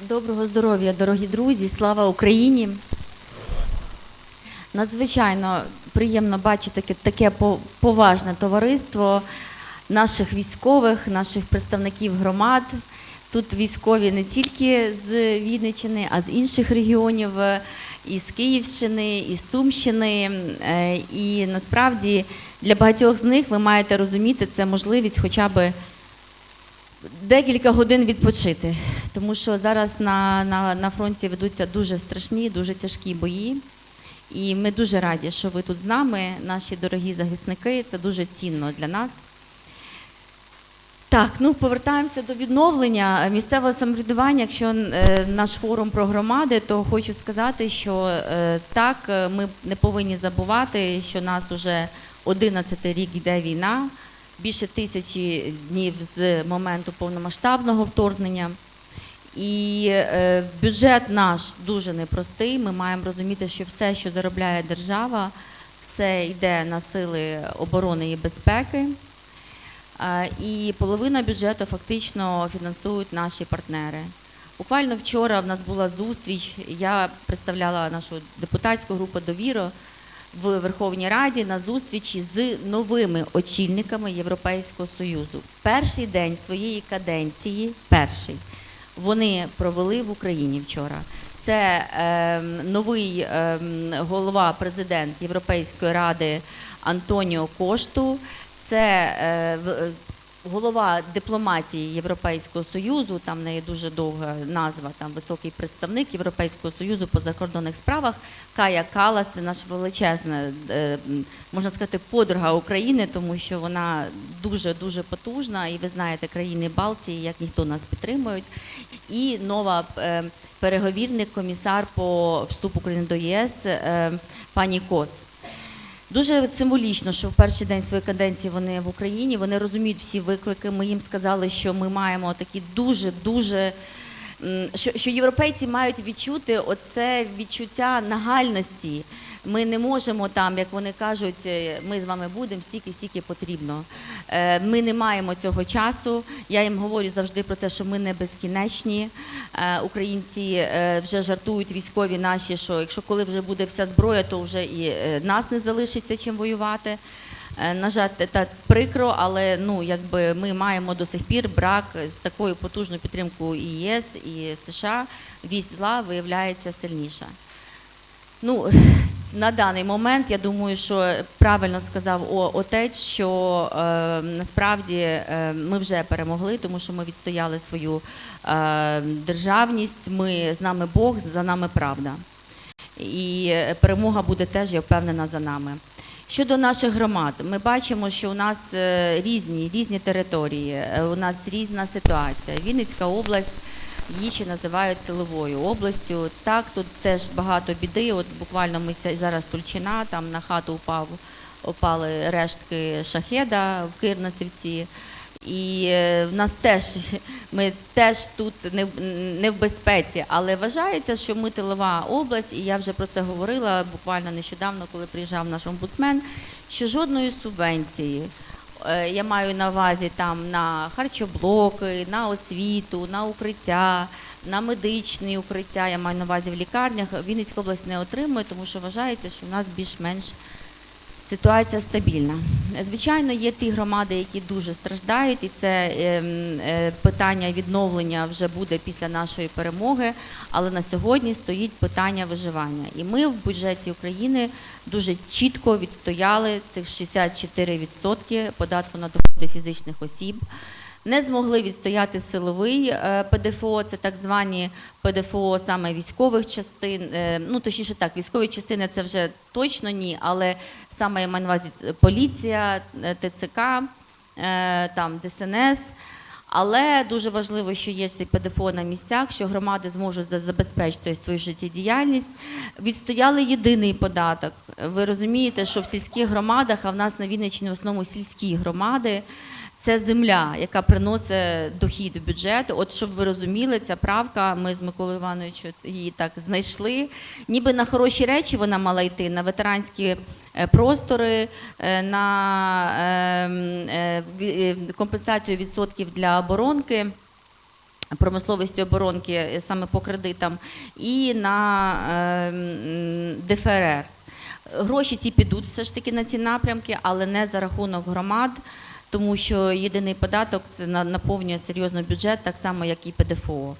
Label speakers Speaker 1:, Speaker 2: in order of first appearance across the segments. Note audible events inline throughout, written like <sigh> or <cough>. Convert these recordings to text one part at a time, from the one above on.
Speaker 1: Доброго здоров'я, дорогі друзі! Слава Україні! Надзвичайно приємно бачити таке, поважне товариство наших військових, наших представників громад. Тут військові не тільки з Вінниччини, а з інших регіонів, е, і з Київщини, і з Сумщини. Е, І насправді для багатьох з них ви маєте розуміти, це можливість хоча б декілька годин відпочити, тому що зараз на, на, на фронті ведуться дуже страшні, дуже тяжкі бої. І ми дуже раді, що ви тут з нами, наші дорогі захисники. Це дуже цінно для нас. Так, ну повертаємося до відновлення місцевого самоврядування. Якщо е, наш форум про громади, то хочу сказати, що е, так, ми не повинні забувати, що нас уже 11 рік йде війна, більше тисячі днів з моменту повномасштабного вторгнення. І е, бюджет наш дуже непростий. Ми маємо розуміти, що все, що заробляє держава, все йде на сили оборони і безпеки. І половина бюджету фактично фінансують наші партнери. Буквально вчора в нас була зустріч. Я представляла нашу депутатську групу Довіро в Верховній Раді на зустрічі з новими очільниками Європейського Союзу. Перший день своєї каденції, перший, вони провели в Україні вчора. Це е, новий е, голова, президент Європейської ради Антоніо Кошту. Це е, голова дипломатії Європейського Союзу, там в неї дуже довга назва, там високий представник Європейського Союзу по закордонних справах. Кая Калас, це наша величезна, е, можна сказати, подруга України, тому що вона дуже дуже потужна, і ви знаєте, країни Балтії, як ніхто нас підтримують. І нова е, переговірник, комісар по вступу України до ЄС е, пані Кос. Дуже символічно, що в перший день своєї каденції вони в Україні. Вони розуміють всі виклики. Ми їм сказали, що ми маємо такі дуже дуже. Що, що європейці мають відчути оце відчуття нагальності. Ми не можемо там, як вони кажуть, е, ми з вами будемо стільки, стільки потрібно. Е, Ми не маємо цього часу. Я їм говорю завжди про це, що ми не безкінечні. Е, Українці вже жартують військові наші, що якщо коли вже буде вся зброя, то вже і нас не залишиться чим воювати. Е, На жаль, так прикро, але ну якби ми маємо до сих пір брак з такою потужною підтримкою і ЄС і США. Вісь зла виявляється сильніша. Ну, <laughs> на даний момент я думаю, що правильно сказав отець, що е, насправді е, ми вже перемогли, тому що ми відстояли свою е, державність. Ми з нами Бог, за нами правда. І е, перемога буде теж, я впевнена, за нами. Щодо наших громад, ми бачимо, що у нас е, різні, різні території, е, у нас різна ситуація. Вінницька область, її ще називають тиловою областю. Так, тут теж багато біди. От буквально ми зараз Тульчина, там на хату упав, упали рештки шахеда в Кирнасівці. І е, в нас теж ми теж тут не, не в безпеці, але вважається, що ми тилова область, і я вже про це говорила буквально нещодавно, коли приїжджав наш омбудсмен, що жодної субвенції. е, Я маю на увазі там на харчоблоки, на освіту, на укриття, на медичні укриття. Я маю на увазі в лікарнях. Вінницька область не отримує, тому що вважається, що в нас більш-менш ситуація стабільна. Звичайно, є ті громади, які дуже страждають, і це ем, е, питання відновлення вже буде після нашої перемоги. Але на сьогодні стоїть питання виживання. І ми в бюджеті України дуже чітко відстояли цих 64% податку на доходи фізичних осіб. Не змогли відстояти силовий е, ПДФО, це так звані ПДФО саме військових частин. е, Ну точніше так, військові частини це вже точно ні, але саме я маю на увазі поліція, е, ТЦК, там ДСНС. Але дуже важливо, що є цей ПДФО на місцях, що громади зможуть забезпечити свою життєдіяльність. Відстояли єдиний податок. Ви розумієте, що в сільських громадах, а в нас на Вінниччині в основному сільські громади. Це земля, яка приносить дохід в бюджет. От щоб ви розуміли, ця правка, ми з Миколою Івановичем її так знайшли. Ніби на хороші речі вона мала йти, на ветеранські е, простори, е, на ем, е, компенсацію відсотків для оборонки. промисловості оборонки саме по кредитам, і на е, ДФРР. Гроші ці підуть все ж таки на ці напрямки, але не за рахунок громад, тому що єдиний податок це на- наповнює серйозно бюджет, так само як і ПДФО.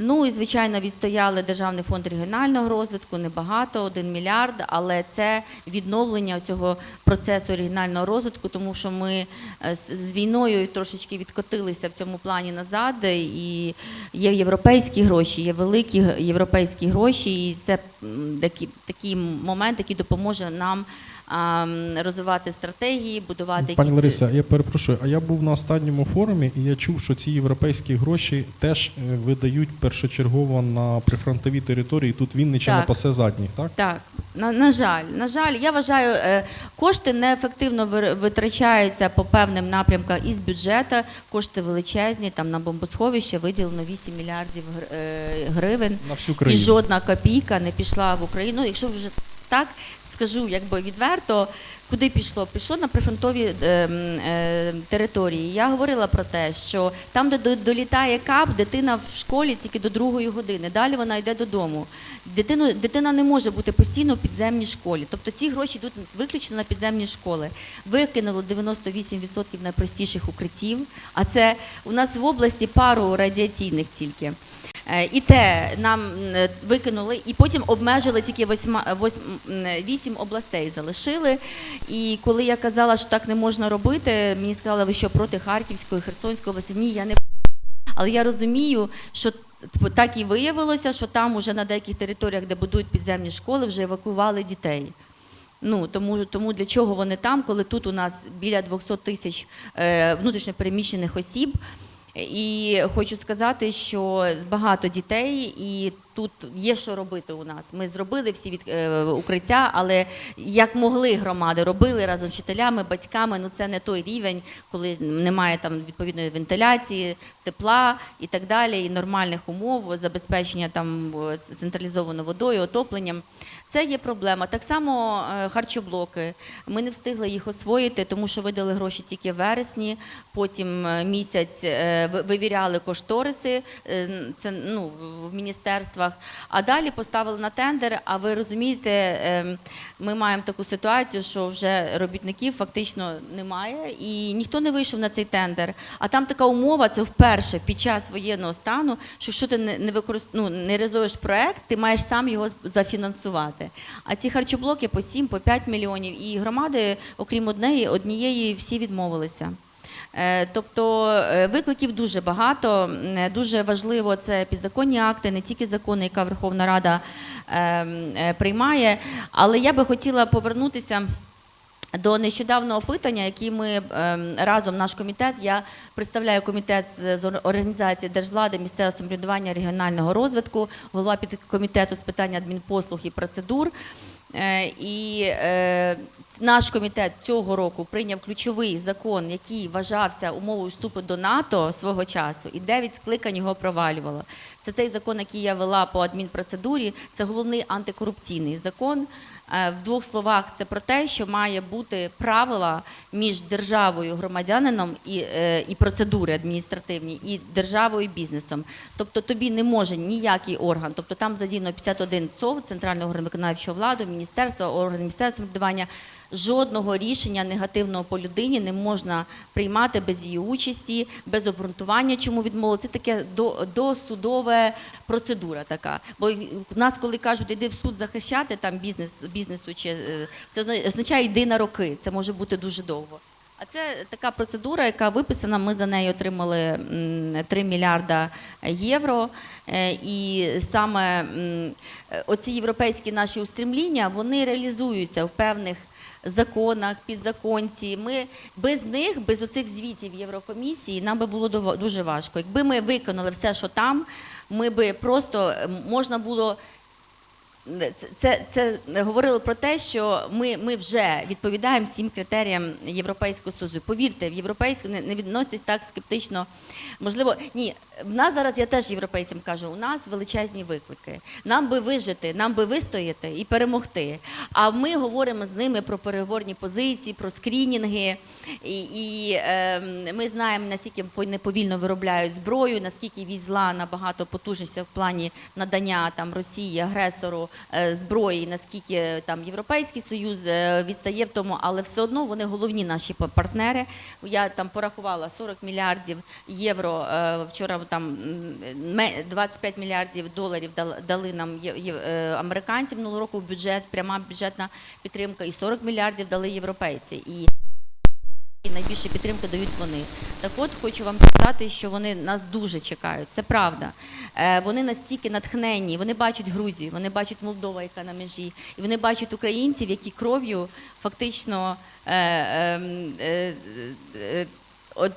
Speaker 1: Ну і звичайно, відстояли Державний фонд регіонального розвитку небагато, 1 мільярд, але це відновлення цього процесу регіонального розвитку, тому що ми е, з війною трошечки відкотилися в цьому плані назад. І є європейські гроші, є великі європейські гроші, і це такий момент, який допоможе нам розвивати стратегії, будувати
Speaker 2: Пані Лариса, я перепрошую, а я був на останньому форумі, і я чув, що ці європейські гроші теж е, видають першочергово на прифронтові території. Тут Вінниччина пасе задніх, так?
Speaker 1: Так, на, на жаль, на жаль, я вважаю, е, кошти неефективно витрачаються по певним напрямкам із бюджету. Кошти величезні, там на бомбосховище виділено 8 мільярдів е, гривень.
Speaker 2: На всю
Speaker 1: І жодна копійка не пішла в Україну. Якщо вже так скажу, якби відверто, куди пішло? Пішло на прифронтові е, е, території. Я говорила про те, що там, де долітає кап, дитина в школі тільки до другої години. Далі вона йде додому. Дитину, дитина не може бути постійно в підземній школі. Тобто ці гроші йдуть виключно на підземні школи. Викинуло 98% найпростіших укриттів. А це у нас в області пару радіаційних тільки. Е, І те нам е, викинули, і потім обмежили тільки восьма, восьм, м, вісім областей залишили. І коли я казала, що так не можна робити, мені сказали, ви що проти Харківської, Херсонської області? Ні, я не але я розумію, що так і виявилося, що там уже на деяких територіях, де будують підземні школи, вже евакуювали дітей. Ну тому, тому для чого вони там, коли тут у нас біля 200 тисяч е, внутрішньопереміщених осіб. І хочу сказати, що багато дітей, і тут є що робити у нас. Ми зробили всі від е, укриття, але як могли громади робили разом з вчителями, батьками. Ну це не той рівень, коли немає там відповідної вентиляції, тепла і так далі, і нормальних умов забезпечення там централізованою водою, отопленням. Це є проблема. Так само е, харчоблоки. Ми не встигли їх освоїти, тому що видали гроші тільки в вересні. Потім е, місяць е, вивіряли кошториси. Це ну в- в міністерствах. А далі поставили на тендер. А ви розумієте, е, ми маємо таку ситуацію, що вже робітників фактично немає, і ніхто не вийшов на цей тендер. А там така умова, це вперше під час воєнного стану, що якщо ти не не використ... ну, не реалізуєш проект, ти маєш сам його зафінансувати. А ці харчоблоки по 7, по 5 мільйонів, і громади, окрім однієї, однієї, всі відмовилися. Е, Тобто е, викликів дуже багато. Е, Дуже важливо це підзаконні акти, не тільки закони, яка Верховна Рада е, м, е, приймає. Але я би хотіла повернутися. До нещодавнього опитання, які ми ем, разом, наш комітет, я представляю комітет з з ор- організації держвлади, місцевого самоврядування, регіонального розвитку, голова підкомітету з питань адмінпослуг і процедур. Е, І е, наш комітет цього року прийняв ключовий закон, який вважався умовою вступу до НАТО свого часу, і дев'ять скликань його провалювало. Це цей закон, який я вела по адмінпроцедурі. Це головний антикорупційний закон. Е, В двох словах це про те, що має бути правила між державою, громадянином і, е, і процедури адміністративні, і державою і бізнесом. Тобто тобі не може ніякий орган, тобто там задіяно 51 ЦОВ, центрального органу виконавчого владу, міністерства, органи місцевого самоврядування. Жодного рішення негативного по людині не можна приймати без її участі, без обґрунтування, чому відмовили. Це таке до- досудова процедура така. Бо в нас, коли кажуть, іди в суд захищати там бізнес бізнесу, чи е, це означає йди на роки. Це може бути дуже довго. А це така процедура, яка виписана. Ми за неї отримали 3 мільярда євро. Е, І саме е, оці європейські наші устремління вони реалізуються в певних законах, підзаконці. Ми без них, без оцих звітів Єврокомісії, нам би було дуже важко. Якби ми виконали все, що там, ми би просто можна було це, це, говорило про те, що ми, ми вже відповідаємо всім критеріям Європейського Союзу. Повірте, в європейську не, не відноситесь так скептично. Можливо, ні, в нас зараз я теж європейцям кажу, у нас величезні виклики. Нам би вижити, нам би вистояти і перемогти. А ми говоримо з ними про переговорні позиції, про скрінінги. І, і е, ми знаємо, наскільки вони повільно виробляють зброю, наскільки візла набагато потужність в плані надання там Росії агресору зброї, наскільки там Європейський Союз е, відстає в тому, але все одно вони головні наші партнери. Я там порахувала 40 мільярдів євро. е, Вчора там м, ме- 25 мільярдів доларів дал- дали нам е, американці минулого року в бюджет, пряма бюджетна підтримка, і 40 мільярдів дали європейці. І найбільше підтримки дають вони. Так от хочу вам сказати, що вони нас дуже чекають. Це правда. Е, вони настільки натхненні, вони бачать Грузію, вони бачать Молдова, яка на межі, і вони бачать українців, які кров'ю фактично е, е, е, е, от,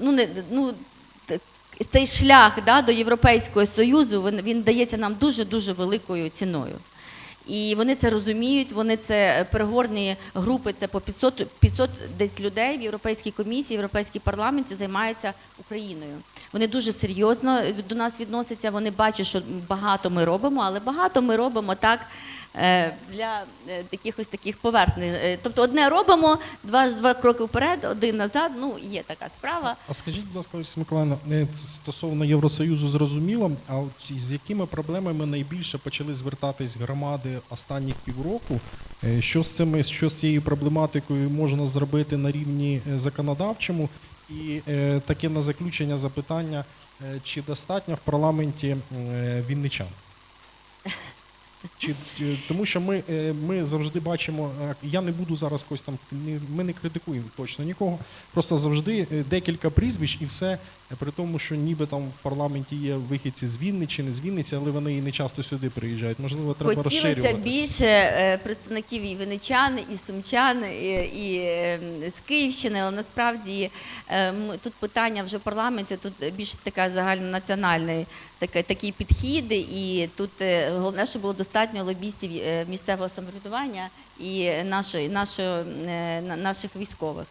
Speaker 1: ну, не, ну, цей шлях да, до Європейського Союзу він, він дається нам дуже дуже великою ціною. І вони це розуміють. Вони це е, переговорні групи. Це по 500, 500 десь людей в Європейській комісії, в Європейській парламенті займаються Україною. Вони дуже серйозно до нас відносяться. Вони бачать, що багато ми робимо, але багато ми робимо так е, для е, якихось таких поверхних. Е, Тобто, одне робимо, два, два кроки вперед, один назад. Ну є така справа.
Speaker 2: А скажіть, будь ласка, Ольга Миколаївна, е, стосовно Євросоюзу зрозуміло, а от з якими проблемами найбільше почали звертатись громади останніх півроку? Е, Що з цими, що з цією проблематикою можна зробити на рівні е, законодавчому? І е, таке на заключення запитання, е, чи достатньо в парламенті е, вінничан? <laughs> Чи, тому що ми, е, ми завжди бачимо, е, я не буду зараз когось там, ми не критикуємо точно нікого, просто завжди е, декілька прізвищ і все, при тому, що ніби там в парламенті є вихідці з Вінниччини, з Вінниці, але вони і не часто сюди приїжджають. Можливо, треба
Speaker 1: Хотілося
Speaker 2: розширювати.
Speaker 1: більше е, представників і виничан, і сумчан, і, і е, з Київщини, але насправді е, тут питання вже в парламенті, тут більш така загальнонаціональний такий, такий підхід, і тут е, головне, щоб було достатньо лобістів е, місцевого самоврядування і нашої, нашої, е, наших військових.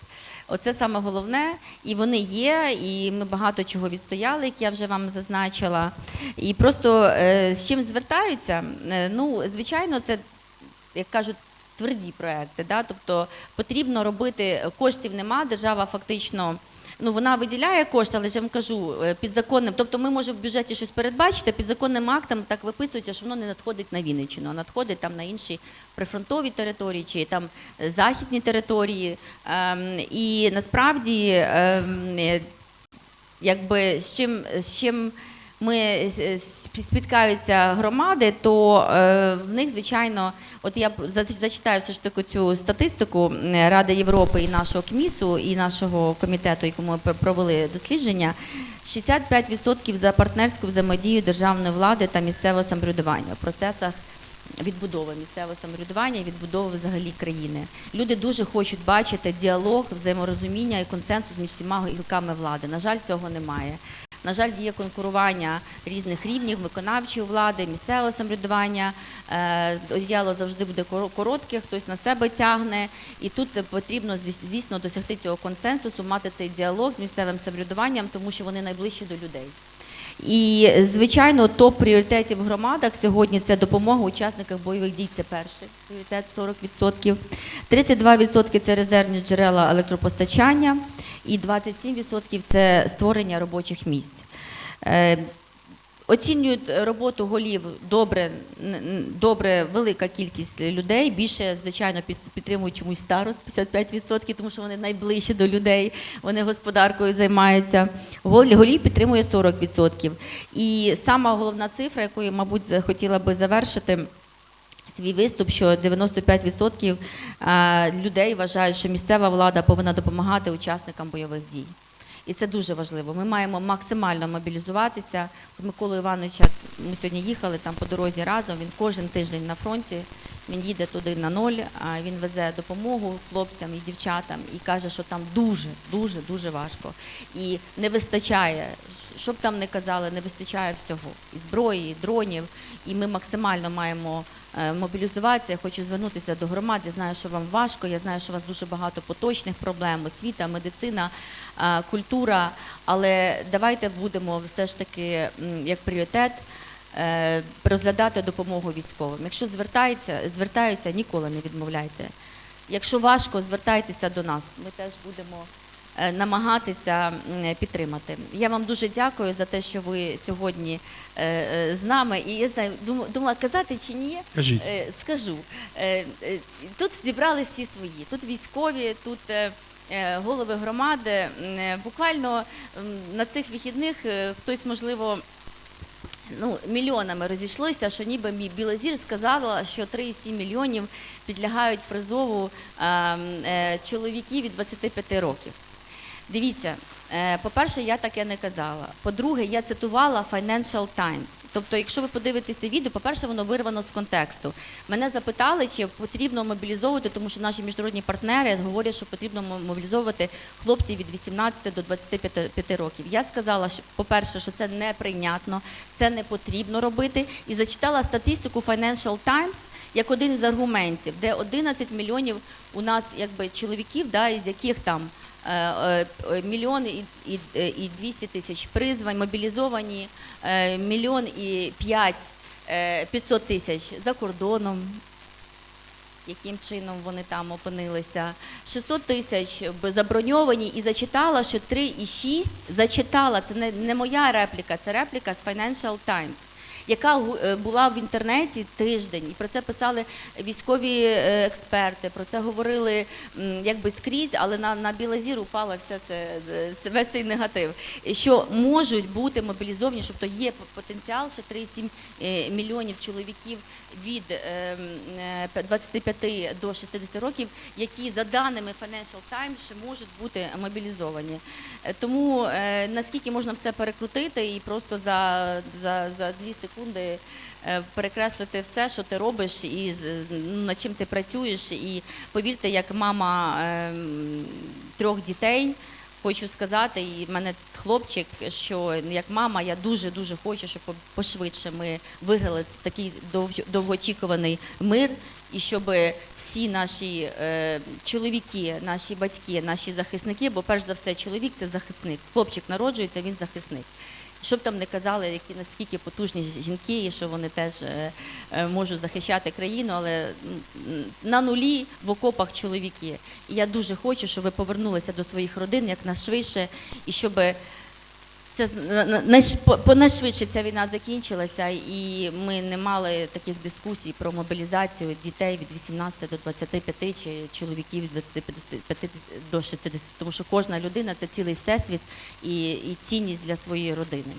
Speaker 1: Оце саме головне, і вони є, і ми багато чого відстояли, як я вже вам зазначила. І просто е, з чим звертаються? Е, ну, звичайно, це як кажуть. Тверді проекти, да? тобто потрібно робити коштів нема. Держава фактично ну вона виділяє кошти, але я вам кажу е, підзаконним. Тобто ми можемо в бюджеті щось передбачити, підзаконним актом так виписується, що воно не надходить на Вінниччину, а надходить там на інші прифронтові території чи там е, західні території. Ем, і насправді ем, е, якби з чим, з чим ми е, спіткаються громади, то е, в них, звичайно, от я зачитаю все ж таки цю статистику е, Ради Європи і нашого КМІСу, і нашого комітету, якому ми провели дослідження. 65% за партнерську взаємодію державної влади та місцевого самоврядування в процесах відбудови місцевого самоврядування і відбудови взагалі країни. Люди дуже хочуть бачити діалог, взаєморозуміння і консенсус між всіма гілками влади. На жаль, цього немає. На жаль, є конкурування різних рівнів виконавчої влади, місцевого самоврядування. Е, Діяло завжди буде коро- коротке, хтось на себе тягне. І тут потрібно, звіс- звісно, досягти цього консенсусу, мати цей діалог з місцевим самоврядуванням, тому що вони найближчі до людей. І звичайно, топ пріоритетів в громадах сьогодні це допомога учасникам бойових дій. Це перший пріоритет 40%. 32% це резервні джерела електропостачання, і 27% це створення робочих місць. Е, Оцінюють роботу голів добре, добре велика кількість людей. Більше, звичайно, під- підтримують чомусь старост 55%, тому що вони найближчі до людей, вони господаркою займаються. Гол- Голів підтримує 40%. І сама головна цифра, якою, мабуть, хотіла би завершити. Свій виступ, що 95% а, людей вважають, що місцева влада повинна допомагати учасникам бойових дій. І це дуже важливо. Ми маємо максимально мобілізуватися. Миколу Івановича ми сьогодні їхали там по дорозі разом. Він кожен тиждень на фронті. Він їде туди на ноль, він везе допомогу хлопцям і дівчатам і каже, що там дуже, дуже, дуже важко. І не вистачає, що б там не казали, не вистачає всього. І зброї, і дронів. І ми максимально маємо е, мобілізуватися. Я хочу звернутися до громад. Я знаю, що вам важко. Я знаю, що у вас дуже багато поточних проблем, освіта, медицина, е, культура. Але давайте будемо все ж таки як пріоритет розглядати допомогу військовим. Якщо звертаються, звертаються, ніколи не відмовляйте. Якщо важко, звертайтеся до нас. Ми теж будемо е, намагатися підтримати. Я вам дуже дякую за те, що ви сьогодні е, е, з нами. І я знаю, думала, казати чи ні.
Speaker 2: Кажіть.
Speaker 1: Е, Скажу, Е, е, тут зібрали всі свої. Тут військові, тут е, е, голови громади. Е, Буквально на цих вихідних е, хтось, можливо, ну, мільйонами розійшлося, що ніби Білозір сказала, що 3,7 мільйонів підлягають призову е, е, чоловіків від 25 років. Дивіться, е, по-перше, я таке не казала. По-друге, я цитувала Financial Times. Тобто, якщо ви подивитеся відео, по-перше, воно вирвано з контексту. Мене запитали, чи потрібно мобілізовувати, тому що наші міжнародні партнери говорять, що потрібно мобілізовувати хлопців від 18 до 25 років. Я сказала, що, по-перше, що це неприйнятно, це не потрібно робити. І зачитала статистику Financial Times як один із аргументів, де 11 мільйонів у нас якби чоловіків, да, із яких там мільйон і, і, е, 200 тисяч призвань, мобілізовані е, мільйон і 5, е, 500 тисяч за кордоном. Яким чином вони там опинилися? 600 тисяч заброньовані і зачитала, що 3,6 зачитала. Це не моя репліка, це репліка з Financial Times, яка е, була в інтернеті тиждень. І про це писали військові е, експерти, про це говорили якби скрізь, але на, на Білозір упала вся це, е, весь цей негатив. Що можуть бути мобілізовані, тобто є потенціал, ще 3,7 е, мільйонів чоловіків від е, м, е, 25 до 60 років, які за даними Financial Times ще можуть бути мобілізовані. Е, Тому е, наскільки можна все перекрутити і просто за, за, за дві секунди перекреслити все, що ти робиш, і ну, над чим ти працюєш. І повірте, як мама е, трьох дітей. Хочу сказати, і в мене хлопчик, що як мама, я дуже дуже хочу, щоб пошвидше ми виграли такий довгоочікуваний мир, і щоб всі наші е, чоловіки, наші батьки, наші захисники, бо перш за все, чоловік це захисник. Хлопчик народжується, він захисник. Щоб там не казали, які наскільки потужні жінки, і що вони теж е, е, можуть захищати країну, але на нулі в окопах чоловіки. І я дуже хочу, щоб ви повернулися до своїх родин якнайшвидше, і щоб це на- на- по- понайшвидше ця війна закінчилася, і ми не мали таких дискусій про мобілізацію дітей від 18 до 25 чи чоловіків від 25 до 60, тому що кожна людина це цілий всесвіт і, і цінність для своєї родини.